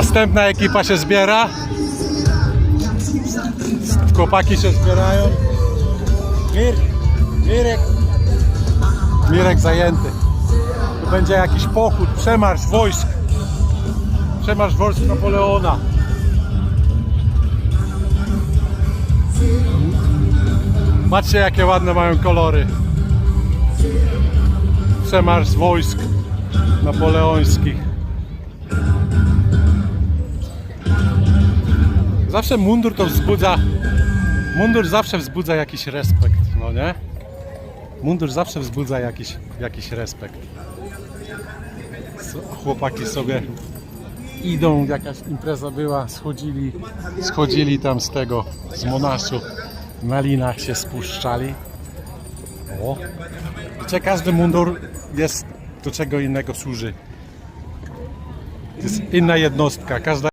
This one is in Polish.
Następna ekipa się zbiera. Chłopaki się zbierają. Mir, Mirek. Mirek zajęty. Tu będzie jakiś pochód, przemarsz wojsk. Przemarsz wojsk Napoleona. Patrzcie jakie ładne mają kolory. Przemarsz wojsk napoleońskich. Zawsze mundur to wzbudza. Mundur zawsze wzbudza jakiś respekt, no nie? Mundur zawsze wzbudza jakiś, jakiś respekt. Chłopaki sobie idą, jakaś impreza była, schodzili, schodzili tam z tego, z monaszu, na linach się spuszczali. O. Każdy mundur jest do czego innego służy. jest inna jednostka. Każda